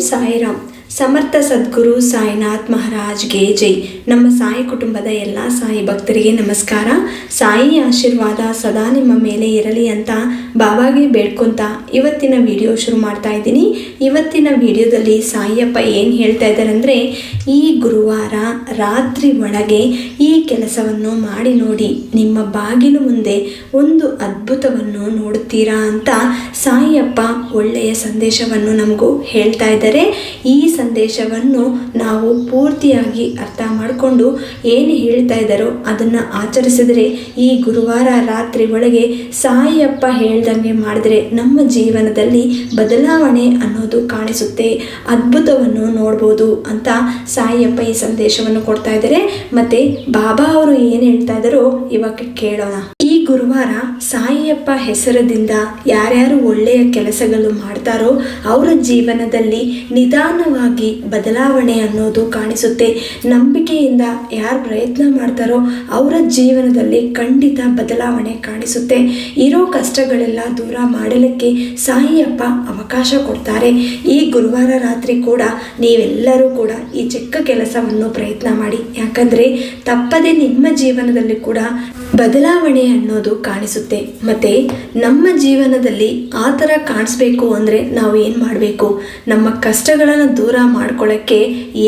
ಸಾಯಿರಾಮ್ ಸಮರ್ಥ ಸದ್ಗುರು ಸಾಯಿನಾಥ್ ಮಹಾರಾಜ್ಗೆ ಜೈ. ನಮ್ಮ ಸಾಯಿ ಕುಟುಂಬದ ಎಲ್ಲ ಸಾಯಿ ಭಕ್ತರಿಗೆ ನಮಸ್ಕಾರ. ಸಾಯಿ ಆಶೀರ್ವಾದ ಸದಾ ನಿಮ್ಮ ಮೇಲೆ ಇರಲಿ ಅಂತ ಬಾಬಾಗೆ ಬೇಡ್ಕೊಂತ ಇವತ್ತಿನ ವಿಡಿಯೋ ಶುರು ಮಾಡ್ತಾ ಇದ್ದೀನಿ. ಇವತ್ತಿನ ವಿಡಿಯೋದಲ್ಲಿ ಸಾಯಿಯಪ್ಪ ಏನು ಹೇಳ್ತಾ ಇದ್ದಾರೆ ಅಂದರೆ, ಈ ಗುರುವಾರ ರಾತ್ರಿ ಒಳಗೆ ಈ ಕೆಲಸವನ್ನು ಮಾಡಿ ನೋಡಿ, ನಿಮ್ಮ ಬಾಗಿಲು ಮುಂದೆ ಒಂದು ಅದ್ಭುತವನ್ನು ನೋಡುತ್ತೀರಾ ಅಂತ ಸಾಯಿಯಪ್ಪ ಒಳ್ಳೆಯ ಸಂದೇಶವನ್ನು ನಮಗೂ ಹೇಳ್ತಾ ಇದ್ದಾರೆ. ಈ ಸಂದೇಶವನ್ನು ನಾವು ಪೂರ್ತಿಯಾಗಿ ಅರ್ಥ ಮಾಡಿಕೊಂಡು ಏನು ಹೇಳ್ತಾ ಇದ್ದಾರೋ ಅದನ್ನು ಆಚರಿಸಿದರೆ ಈ ಗುರುವಾರ ರಾತ್ರಿ ಒಳಗೆ ಸಾಯಿಯಪ್ಪ ಹೇಳ್ದಂಗೆ ಮಾಡಿದ್ರೆ ನಮ್ಮ ಜೀವನದಲ್ಲಿ ಬದಲಾವಣೆ ಅನ್ನೋದು ಕಾಣಿಸುತ್ತೆ. ಅದ್ಭುತವನ್ನು ನೋಡ್ಬೋದು ಅಂತ ಸಾಯಿಯಪ್ಪ ಈ ಸಂದೇಶವನ್ನು ಕೊಡ್ತಾ ಇದ್ದಾರೆ. ಮತ್ತು ಬಾಬಾ ಅವರು ಏನು ಹೇಳ್ತಾ ಇದ್ದಾರೋ ಇವಾಗ ಕೇಳೋಣ. ಗುರುವಾರ ಸಾಯಿಯಪ್ಪ ಹೆಸರದಿಂದ ಯಾರ್ಯಾರು ಒಳ್ಳೆಯ ಕೆಲಸಗಳು ಮಾಡ್ತಾರೋ ಅವರ ಜೀವನದಲ್ಲಿ ನಿಧಾನವಾಗಿ ಬದಲಾವಣೆ ಅನ್ನೋದು ಕಾಣಿಸುತ್ತೆ. ನಂಬಿಕೆಯಿಂದ ಯಾರು ಪ್ರಯತ್ನ ಮಾಡ್ತಾರೋ ಅವರ ಜೀವನದಲ್ಲಿ ಖಂಡಿತ ಬದಲಾವಣೆ ಕಾಣಿಸುತ್ತೆ. ಇರೋ ಕಷ್ಟಗಳೆಲ್ಲ ದೂರ ಮಾಡಲಿಕ್ಕೆ ಸಾಯಿಯಪ್ಪ ಅವಕಾಶ ಕೊಡ್ತಾರೆ. ಈ ಗುರುವಾರ ರಾತ್ರಿ ಕೂಡ ನೀವೆಲ್ಲರೂ ಕೂಡ ಈ ಚಿಕ್ಕ ಕೆಲಸವನ್ನು ಪ್ರಯತ್ನ ಮಾಡಿ. ಯಾಕಂದರೆ ತಪ್ಪದೆ ನಿಮ್ಮ ಜೀವನದಲ್ಲಿ ಕೂಡ ಬದಲಾವಣೆ ಅನ್ನೋದು ಕಾಣಿಸುತ್ತೆ. ಮತ್ತು ನಮ್ಮ ಜೀವನದಲ್ಲಿ ಆ ಥರ ಕಾಣಿಸ್ಬೇಕು ಅಂದರೆ ನಾವು ಏನು ಮಾಡಬೇಕು? ನಮ್ಮ ಕಷ್ಟಗಳನ್ನು ದೂರ ಮಾಡ್ಕೊಳ್ಳೋಕ್ಕೆ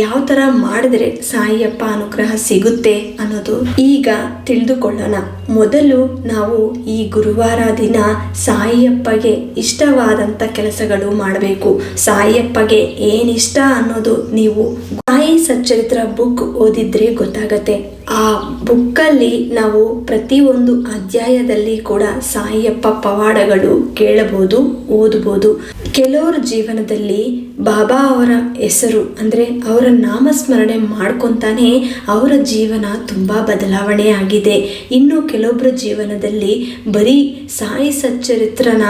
ಯಾವ ಥರ ಮಾಡಿದ್ರೆ ಸಾಯಿಯಪ್ಪ ಅನುಗ್ರಹ ಸಿಗುತ್ತೆ ಅನ್ನೋದು ಈಗ ತಿಳಿದುಕೊಳ್ಳೋಣ. ಮೊದಲು ನಾವು ಈ ಗುರುವಾರ ದಿನ ಸಾಯಿಯಪ್ಪಗೆ ಇಷ್ಟವಾದಂಥ ಕೆಲಸಗಳು ಮಾಡಬೇಕು. ಸಾಯಿಯಪ್ಪಗೆ ಏನಿಷ್ಟ ಅನ್ನೋದು ನೀವು ಸಾಯಿ ಸಚ್ಚರಿತ್ರ ಬುಕ್ ಓದಿದ್ರೆ ಗೊತ್ತಾಗತ್ತೆ. ಆ ಬುಕ್ಕಲ್ಲಿ ನಾವು ಪ್ರತಿಯೊಂದು ಅಧ್ಯಾಯದಲ್ಲಿ ಕೂಡ ಸಾಯಿಯಪ್ಪ ಪವಾಡಗಳು ಕೇಳಬಹುದು, ಓದಬಹುದು. ಕೆಲವರ ಜೀವನದಲ್ಲಿ ಬಾಬಾ ಅವರ ಹೆಸರು ಅಂದರೆ ಅವರ ನಾಮಸ್ಮರಣೆ ಮಾಡ್ಕೊತಾನೆ ಅವರ ಜೀವನ ತುಂಬ ಬದಲಾವಣೆ ಆಗಿದೆ ಇನ್ನು ಕೆಲವೊಬ್ಬರ ಜೀವನದಲ್ಲಿ ಬರೀ ಸಾಯಿ ಸಚ್ಚರಿತ್ರನ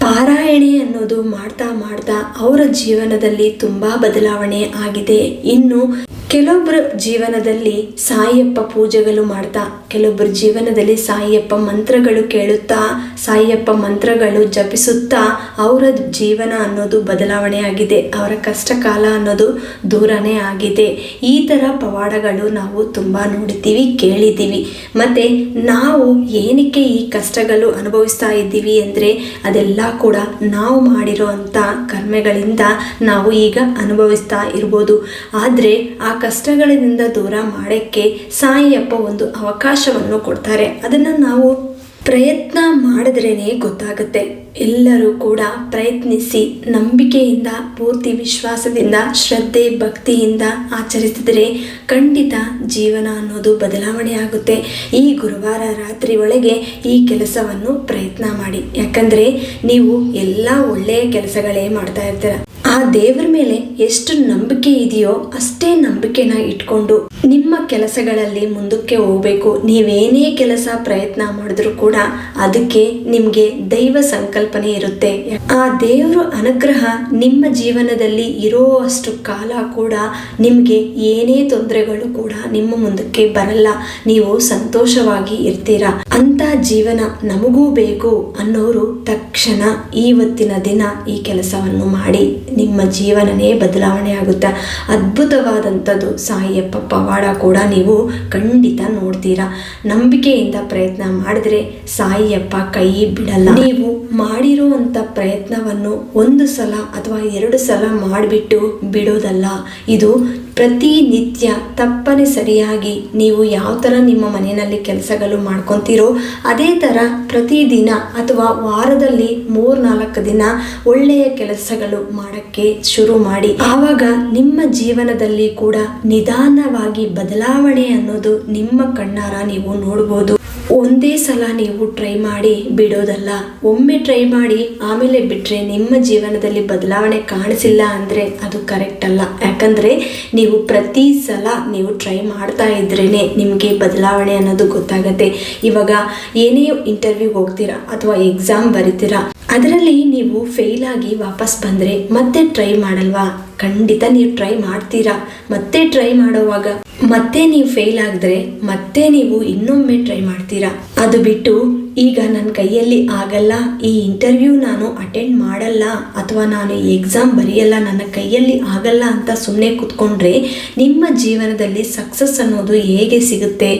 ಪಾರಾಯಣೆ ಅನ್ನೋದು ಮಾಡ್ತಾ ಮಾಡ್ತಾ ಅವರ ಜೀವನದಲ್ಲಿ ತುಂಬ ಬದಲಾವಣೆ ಆಗಿದೆ. ಇನ್ನು ಕೆಲವೊಬ್ಬರ ಜೀವನದಲ್ಲಿ ಸಾಯಿಯಪ್ಪ ಪೂಜೆಗಳು ಮಾಡ್ತಾ ಕೆಲವೊಬ್ಬರು ಜೀವನದಲ್ಲಿ ಸಾಯಿಯಪ್ಪ ಮಂತ್ರಗಳು ಕೇಳುತ್ತಾ, ಸಾಯಿಯಪ್ಪ ಮಂತ್ರಗಳು ಜಪಿಸುತ್ತಾ, ಅವರ ಜೀವನ ಅನ್ನೋದು ಬದಲಾವಣೆ ಆಗಿದೆ, ಅವರ ಕಷ್ಟ ಕಾಲ ಅನ್ನೋದು ದೂರನೇ ಆಗಿದೆ. ಈ ಥರ ಪವಾಡಗಳು ನಾವು ತುಂಬ ನೋಡಿದ್ದೀವಿ, ಕೇಳಿದ್ದೀವಿ. ಮತ್ತು ನಾವು ಏನಕ್ಕೆ ಈ ಕಷ್ಟಗಳು ಅನುಭವಿಸ್ತಾ ಇದ್ದೀವಿ ಅಂದರೆ, ಅದೆಲ್ಲ ಕೂಡ ನಾವು ಮಾಡಿರೋ ಅಂಥ ಕರ್ಮೆಗಳಿಂದ ನಾವು ಈಗ ಅನುಭವಿಸ್ತಾ ಇರ್ಬೋದು. ಆದರೆ ಆ ಕಷ್ಟಗಳಿಂದ ದೂರ ಮಾಡೋಕ್ಕೆ ಸಾಯಿಯಪ್ಪ ಒಂದು ಅವಕಾಶವನ್ನು ಕೊಡ್ತಾರೆ. ಅದನ್ನು ನಾವು ಪ್ರಯತ್ನ ಮಾಡಿದ್ರೇ ಗೊತ್ತಾಗುತ್ತೆ. ಎಲ್ಲರೂ ಕೂಡ ಪ್ರಯತ್ನಿಸಿ ನಂಬಿಕೆಯಿಂದ, ಪೂರ್ತಿ ವಿಶ್ವಾಸದಿಂದ, ಶ್ರದ್ಧೆ, ಭಕ್ತಿಯಿಂದ ಆಚರಿಸಿದರೆ ಖಂಡಿತ ಜೀವನ ಅನ್ನೋದು ಬದಲಾವಣೆ ಆಗುತ್ತೆ. ಈ ಗುರುವಾರ ರಾತ್ರಿ ಒಳಗೆ ಈ ಕೆಲಸವನ್ನು ಪ್ರಯತ್ನ ಮಾಡಿ. ಯಾಕಂದರೆ ನೀವು ಎಲ್ಲ ಒಳ್ಳೆಯ ಕೆಲಸಗಳೇ ಮಾಡ್ತಾ ಇರ್ತೀರ. ಆ ದೇವರ ಮೇಲೆ ಎಷ್ಟು ನಂಬಿಕೆ ಇದೆಯೋ ಅಷ್ಟೇ ನಂಬಿಕೆನ ಇಟ್ಕೊಂಡು ನಿಮ್ಮ ಕೆಲಸಗಳಲ್ಲಿ ಮುಂದಕ್ಕೆ ಹೋಗಬೇಕು. ನೀವೇನೇ ಕೆಲಸ ಪ್ರಯತ್ನ ಮಾಡಿದ್ರು ಕೂಡ ಅದಕ್ಕೆ ನಿಮಗೆ ದೈವ ಸಂಕಲ್ಪನೆ ಇರುತ್ತೆ. ಆ ದೇವರ ಅನುಗ್ರಹ ನಿಮ್ಮ ಜೀವನದಲ್ಲಿ ಇರೋ ಅಷ್ಟು ಕಾಲ ಕೂಡ ನಿಮಗೆ ಏನೇ ತೊಂದರೆಗಳು ಕೂಡ ನಿಮ್ಮ ಮುಂದಕ್ಕೆ ಬರಲ್ಲ. ನೀವು ಸಂತೋಷವಾಗಿ ಇರ್ತೀರಾ. ಅಂತ ಜೀವನ ನಮಗೂ ಬೇಕು ಅನ್ನೋರು ತಕ್ಷಣ ಈವತ್ತಿನ ದಿನ ಈ ಕೆಲಸವನ್ನು ಮಾಡಿ. ನಿಮ್ಮ ಜೀವನನೇ ಬದಲಾವಣೆ ಆಗುತ್ತೆ? ಅದ್ಭುತವಾದಂಥದ್ದು ಸಾಯಿಯಪ್ಪ ಪವಾಡ ಕೂಡ ನೀವು ಖಂಡಿತ ನೋಡ್ತೀರಾ. ನಂಬಿಕೆಯಿಂದ ಪ್ರಯತ್ನ ಮಾಡಿದ್ರೆ ಸಾಯಿಯಪ್ಪ ಕೈ ಬಿಡಲ್ಲ. ನೀವು ಮಾಡಿರುವಂಥ ಪ್ರಯತ್ನವನ್ನು ಒಂದು ಸಲ ಅಥವಾ ಎರಡು ಸಲ ಮಾಡಿಬಿಟ್ಟು ಬಿಡೋದಲ್ಲ. ಇದು ಪ್ರತಿನಿತ್ಯ ತಪ್ಪನೆ ಸರಿಯಾಗಿ ನೀವು ಯಾವ ಥರ ನಿಮ್ಮ ಮನೆಯಲ್ಲಿ ಕೆಲಸಗಳು ಮಾಡ್ಕೊತೀರೋ, ಅದೇ ಥರ ಪ್ರತಿದಿನ ಅಥವಾ ವಾರದಲ್ಲಿ ಮೂರ್ನಾಲ್ಕು ದಿನ ಒಳ್ಳೆಯ ಕೆಲಸಗಳು ಮಾಡೋಕ್ಕೆ ಶುರು ಮಾಡಿ. ಆವಾಗ ನಿಮ್ಮ ಜೀವನದಲ್ಲಿ ಕೂಡ ನಿಧಾನವಾಗಿ ಬದಲಾವಣೆ ಅನ್ನೋದು ನಿಮ್ಮ ಕಣ್ಣಾರ ನೀವು ನೋಡ್ಬೋದು. ಒಂದೇ ಸಲ ನೀವು ಟ್ರೈ ಮಾಡಿ ಬಿಡೋದಲ್ಲ. ಒಮ್ಮೆ ಟ್ರೈ ಮಾಡಿ ಆಮೇಲೆ ಬಿಟ್ಟರೆ ನಿಮ್ಮ ಜೀವನದಲ್ಲಿ ಬದಲಾವಣೆ ಕಾಣಿಸಿಲ್ಲ ಅಂದರೆ ಅದು ಕರೆಕ್ಟ್ ಅಲ್ಲ. ಯಾಕಂದರೆ ನೀವು ಪ್ರತಿ ಸಲ ನೀವು ಟ್ರೈ ಮಾಡ್ತಾ ಇದ್ರೇ ನಿಮಗೆ ಬದಲಾವಣೆ ಅನ್ನೋದು ಗೊತ್ತಾಗತ್ತೆ. ಇವಾಗ ಏನೇ ಇಂಟರ್ವ್ಯೂ ಹೋಗ್ತೀರಾ ಅಥವಾ ಎಕ್ಸಾಮ್ ಬರಿತೀರಾ, ಅದರಲ್ಲಿ ನೀವು ಫೇಲ್ ಆಗಿ ವಾಪಸ್ ಬಂದರೆ ಮತ್ತೆ ಟ್ರೈ ಮಾಡಲ್ವಾ? ಖಂಡಿತ ನೀವು ಟ್ರೈ ಮಾಡ್ತೀರಾ? ಮತ್ತೆ ಟ್ರೈ ಮಾಡೋವಾಗ ಮತ್ತೆ ನೀವು ಫೇಲ್ ಆಗಿದ್ರೆ ಮತ್ತೆ ನೀವು ಇನ್ನೊಮ್ಮೆ ಟ್ರೈ ಮಾಡ್ತೀರಾ? ಅದು ಬಿಟ್ಟು ಈಗ ನನ್ನ ಕೈಯಲ್ಲಿ ಆಗಲ್ಲ, ಈ ಇಂಟರ್ವ್ಯೂ ನಾನು ಅಟೆಂಡ್ ಮಾಡಲ್ಲ, ಅಥವಾ ನಾನು ಈ ಎಕ್ಸಾಮ್ ಬರೆಯಲ್ಲ, ನನ್ನ ಕೈಯಲ್ಲಿ ಆಗಲ್ಲ ಅಂತ ಸುಮ್ಮನೆ ಕೂತ್ಕೊಂಡ್ರೆ ನಿಮ್ಮ ಜೀವನದಲ್ಲಿ ಸಕ್ಸಸ್ ಅನ್ನೋದು ಹೇಗೆ ಸಿಗುತ್ತೆ?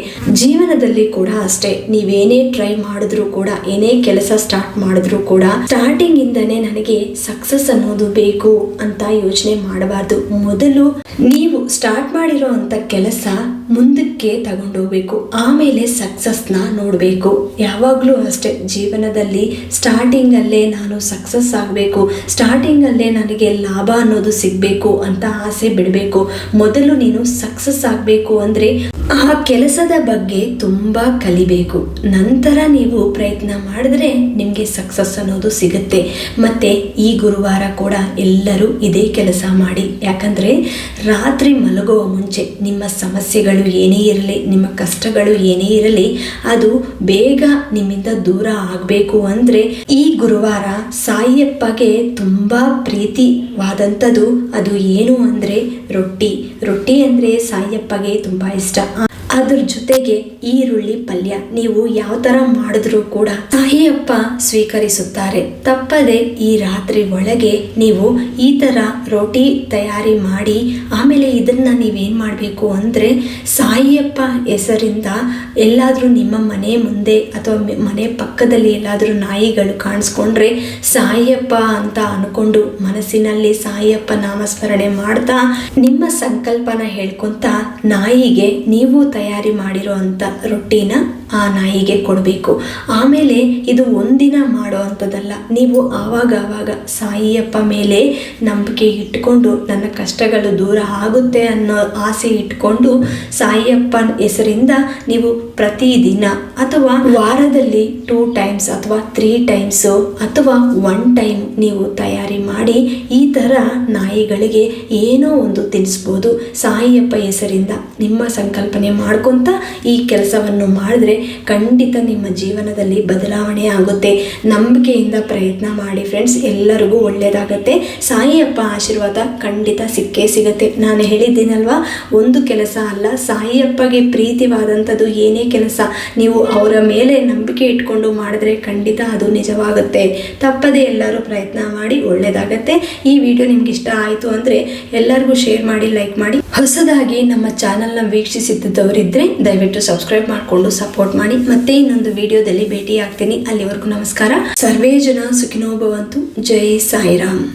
ಜೀವನದಲ್ಲಿ ಕೂಡ ಅಷ್ಟೇ, ನೀವೇನೇ ಟ್ರೈ ಮಾಡಿದ್ರು ಕೂಡ, ಏನೇ ಕೆಲಸ ಸ್ಟಾರ್ಟ್ ಮಾಡಿದ್ರು ಕೂಡ ಸ್ಟಾರ್ಟಿಂಗ್ ಇಂದನೇ ನನಗೆ ಸಕ್ಸಸ್ ಅನ್ನೋದು ಬೇಕು ಅಂತ ಯೋಚನೆ ಮಾಡಬಾರ್ದು. ಮೊದಲು ನೀವು ಸ್ಟಾರ್ಟ್ ಮಾಡಿರೋ ಅಂತ ಕೆಲಸ ಮುಂದಕ್ಕೆ ತಗೊಂಡೋಗ್ಬೇಕು. ಆಮೇಲೆ ಸಕ್ಸಸ್ನ ನೋಡಬೇಕು. ಯಾವಾಗಲೂ ಅಷ್ಟೇ, ಜೀವನದಲ್ಲಿ ಸ್ಟಾರ್ಟಿಂಗಲ್ಲೇ ನಾನು ಸಕ್ಸಸ್ ಆಗಬೇಕು. ಸ್ಟಾರ್ಟಿಂಗಲ್ಲೇ ನನಗೆ ಲಾಭ ಅನ್ನೋದು ಸಿಗಬೇಕು ಅಂತ ಆಸೆ ಬಿಡಬೇಕು. ಮೊದಲು ನೀನು ಸಕ್ಸಸ್ ಆಗಬೇಕು ಅಂದರೆ ಆ ಕೆಲಸದ ಬಗ್ಗೆ ತುಂಬ ಕಲಿಬೇಕು. ನಂತರ ನೀವು ಪ್ರಯತ್ನ ಮಾಡಿದ್ರೆ ನಿಮಗೆ ಸಕ್ಸಸ್ ಅನ್ನೋದು ಸಿಗುತ್ತೆ. ಮತ್ತು ಈ ಗುರುವಾರ ಕೂಡ ಎಲ್ಲರೂ ಇದೇ ಕೆಲಸ ಮಾಡಿ. ಯಾಕಂದರೆ ರಾತ್ರಿ ಮಲಗುವ ಮುಂಚೆ ನಿಮ್ಮ ಸಮಸ್ಯೆಗಳು ಏನೇ ಇರಲಿ, ನಿಮ್ಮ ಕಷ್ಟಗಳು ಏನೇ ಇರಲಿ, ಅದು ಬೇಗ ನಿಮ್ಮಿಂದ ದೂರ ಆಗಬೇಕು ಅಂದರೆ ಈ ಗುರುವಾರ ಸಾಯಿಯಪ್ಪಗೆ ತುಂಬ ಪ್ರೀತಿವಾದಂಥದ್ದು ಅದು ಏನು ಅಂದರೆ ರೊಟ್ಟಿ. ರೊಟ್ಟಿ ಅಂದರೆ ಸಾಯಿಯಪ್ಪಗೆ ತುಂಬ ಇಷ್ಟ. ಅದ್ರ ಜೊತೆಗೆ ಈರುಳ್ಳಿ ಪಲ್ಯ ನೀವು ಯಾವ ಥರ ಮಾಡಿದ್ರೂ ಕೂಡ ಸಾಯಿಯಪ್ಪ ಸ್ವೀಕರಿಸುತ್ತಾರೆ. ತಪ್ಪದೆ ಈ ರಾತ್ರಿ ಒಳಗೆ ನೀವು ಈ ಥರ ರೋಟಿ ತಯಾರಿ ಮಾಡಿ, ಆಮೇಲೆ ಇದನ್ನ ನೀವೇನು ಮಾಡಬೇಕು ಅಂದರೆ ಸಾಯಿಯಪ್ಪ ಹೆಸರಿಂದ ಎಲ್ಲಾದರೂ ನಿಮ್ಮ ಮನೆ ಮುಂದೆ ಅಥವಾ ಮನೆ ಪಕ್ಕದಲ್ಲಿ ಎಲ್ಲಾದರೂ ನಾಯಿಗಳು ಕಾಣಿಸ್ಕೊಂಡ್ರೆ ಸಾಯಿಯಪ್ಪ ಅಂತ ಅನ್ಕೊಂಡು ಮನಸ್ಸಿನಲ್ಲಿ ಸಾಯಿಯಪ್ಪ ನಾಮಸ್ಮರಣೆ ಮಾಡ್ತಾ ನಿಮ್ಮ ಸಂಕಲ್ಪನ ಹೇಳ್ಕೊಂತ ನಾಯಿಗೆ ನೀವು ತಯಾರಿ ಮಾಡಿರೋ ಅಂಥ ರೊಟ್ಟಿನ ಆ ನಾಯಿಗೆ ಕೊಡಬೇಕು. ಆಮೇಲೆ ಇದು ಒಂದಿನ ಮಾಡೋ ಅಂಥದ್ದಲ್ಲ. ನೀವು ಆವಾಗ ಆವಾಗ ಸಾಯಿಯಪ್ಪ ಮೇಲೆ ನಂಬಿಕೆ ಇಟ್ಕೊಂಡು ನನ್ನ ಕಷ್ಟಗಳು ದೂರ ಆಗುತ್ತೆ ಅನ್ನೋ ಆಸೆ ಇಟ್ಕೊಂಡು ಸಾಯಿಯಪ್ಪನ ಹೆಸರಿಂದ ನೀವು ಪ್ರತಿದಿನ ಅಥವಾ ವಾರದಲ್ಲಿ ಟೂ ಟೈಮ್ಸ್ ಅಥವಾ ತ್ರೀ ಟೈಮ್ಸು ಅಥವಾ ಒನ್ ಟೈಮ್ ನೀವು ತಯಾರಿ ಮಾಡಿ ಈ ಥರ ನಾಯಿಗಳಿಗೆ ಏನೋ ಒಂದು ತಿನ್ನಿಸ್ಬೋದು ಸಾಯಿಯಪ್ಪ ಹೆಸರಿಂದ ನಿಮ್ಮ ಸಂಕಲ್ಪನೆ ಮಾಡ್ಕೊತ ಈ ಕೆಲಸವನ್ನು ಮಾಡಿದ್ರೆ ಖಂಡಿತ ನಿಮ್ಮ ಜೀವನದಲ್ಲಿ ಬದಲಾವಣೆ ಆಗುತ್ತೆ. ನಂಬಿಕೆಯಿಂದ ಪ್ರಯತ್ನ ಮಾಡಿ ಫ್ರೆಂಡ್ಸ್ ಎಲ್ಲರಿಗೂ ಒಳ್ಳೆಯದಾಗತ್ತೆ ಸಾಯಿಯಪ್ಪ ಆಶೀರ್ವಾದ ಖಂಡಿತ ಸಿಕ್ಕೇ ಸಿಗುತ್ತೆ. ನಾನು ಹೇಳಿದ್ದೀನಲ್ವಾ, ಒಂದು ಕೆಲಸ ಅಲ್ಲ, ಸಾಯಿಯಪ್ಪಗೆ ಪ್ರೀತಿವಾದಂಥದ್ದು ಏನೇ ಕೆಲಸ. ನೀವು ಅವರ ಮೇಲೆ ನಂಬಿಕೆ ಇಟ್ಕೊಂಡು ಮಾಡಿದ್ರೆ ಖಂಡಿತ ಅದು ನಿಜವಾಗುತ್ತೆ. ತಪ್ಪದೇ ಎಲ್ಲರೂ ಪ್ರಯತ್ನ ಮಾಡಿ ಒಳ್ಳೆಯದಾಗತ್ತೆ ಈ ವಿಡಿಯೋ ನಿಮ್ಗೆ ಇಷ್ಟ ಆಯಿತು ಅಂದರೆ ಎಲ್ಲರಿಗೂ ಶೇರ್ ಮಾಡಿ ಲೈಕ್ ಮಾಡಿ. ಹೊಸದಾಗಿ ನಮ್ಮ ಚಾನಲ್ನ ವೀಕ್ಷಿಸಿದ್ದವರಿದ್ದರೆ ದಯವಿಟ್ಟು ಸಬ್ಸ್ಕ್ರೈಬ್ ಮಾಡಿಕೊಂಡು ಸಪೋರ್ಟ್ ಮಾಡಿ ಮತ್ತೆ ಇನ್ನೊಂದು ವಿಡಿಯೋದಲ್ಲಿ ಭೇಟಿ ಆಗ್ತೀನಿ ಅಲ್ಲಿವರೆಗೂ ನಮಸ್ಕಾರ. ಸರ್ವೇ ಜನ ಸುಖಿನೋ ಭವಂತು. ಜೈ ಸಾಯಿರಾಮ್.